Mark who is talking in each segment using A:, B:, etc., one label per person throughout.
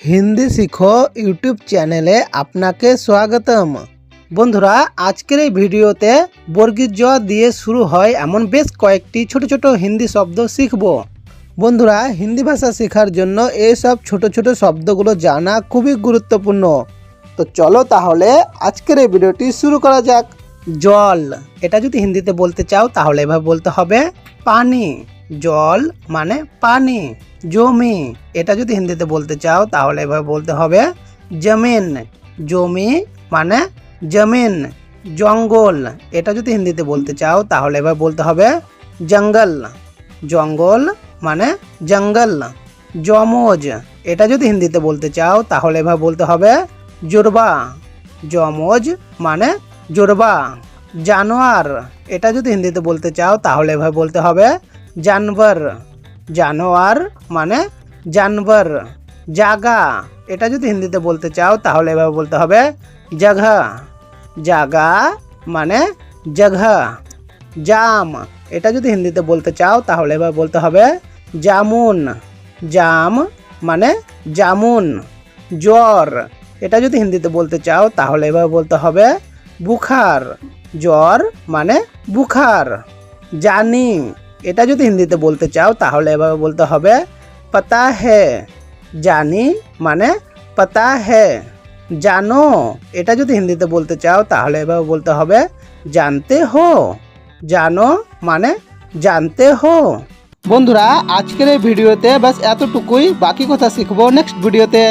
A: হিন্দি শিখো ইউটিউব চ্যানেলে আপনাকে স্বাগতম। বন্ধুরা, আজকের এই ভিডিওতে বর্গীর জ দিয়ে শুরু হয় এমন বেশ কয়েকটি ছোট ছোট হিন্দি শব্দ শিখব। বন্ধুরা, হিন্দি ভাষা শেখার জন্য এইসব ছোট ছোট শব্দগুলো জানা খুবই গুরুত্বপূর্ণ। তো চলো তাহলে আজকের এই ভিডিওটি শুরু করা যাক। জল, এটা যদি হিন্দিতে বলতে চাও তাহলে এভাবে বলতে হবে পানি। জল মানে পানি, জমি। এটা যদি হিন্দিতে বলতে চাও, তাহলে এভাবে বলতে হবে জমিন। জমি মানে জমিন, জঙ্গল। এটা যদি হিন্দিতে বলতে চাও, তাহলে এভাবে বলতে হবে জঙ্গল। জঙ্গল মানে জঙ্গল। যমজ, এটা যদি হিন্দিতে বলতে চাও, তাহলে এভাবে বলতে হবে জোরবা। যমজ মানে জোরবা। জানোয়ার, এটা যদি হিন্দিতে বলতে চাও, তাহলে এভাবে বলতে হবে জানবর, জানোয়ার মানে জানবর, জাগা। এটা যদি হিন্দিতে বলতে চাও, তাহলে এভাবে বলতে হবে জগহ জাগা মানে জগহ জাম, এটা যদি হিন্দিতে বলতে চাও, তাহলে এভাবে বলতে হবে, জামুন। জাম মানে জামুন। জ্বর, এটা যদি হিন্দিতে বলতে চাও, তাহলে এভাবে বলতে হবে, বুখার। জ্বর মানে বুখার। জানি এটা যদি হিন্দিতে বলতে চাও তাহলে এভাবে বলতে হবে পাতা হে জানি মানে পাতা হে জানো। এটা যদি হিন্দিতে বলতে চাও তাহলে এভাবে বলতে হবে জানতে হো জানো মানে জানতে হো। বন্ধুরা আজকের এই ভিডিওতে বাস এতটুকুই বাকি কথা শিখব নেক্সট ভিডিওতে।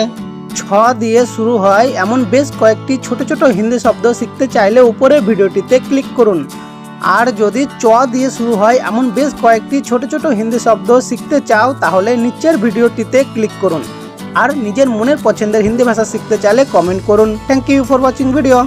A: ছ দিয়ে শুরু হয় এমন বেশ কয়েকটি ছোট ছোট হিন্দি শব্দ শিখতে চাইলে উপরের ভিডিওটিতে ক্লিক করুন। আর যদি চ দিয়ে শুরু হয়, এমন বেশ কয়েকটি ছোট ছোট হিন্দি শব্দ শিখতে চাও, তাহলে নিচের ভিডিওটিতে ক্লিক করুন। আর নিজের মনের পছন্দের হিন্দি ভাষা শিখতে চাইলে কমেন্ট করুন। Thank you for watching video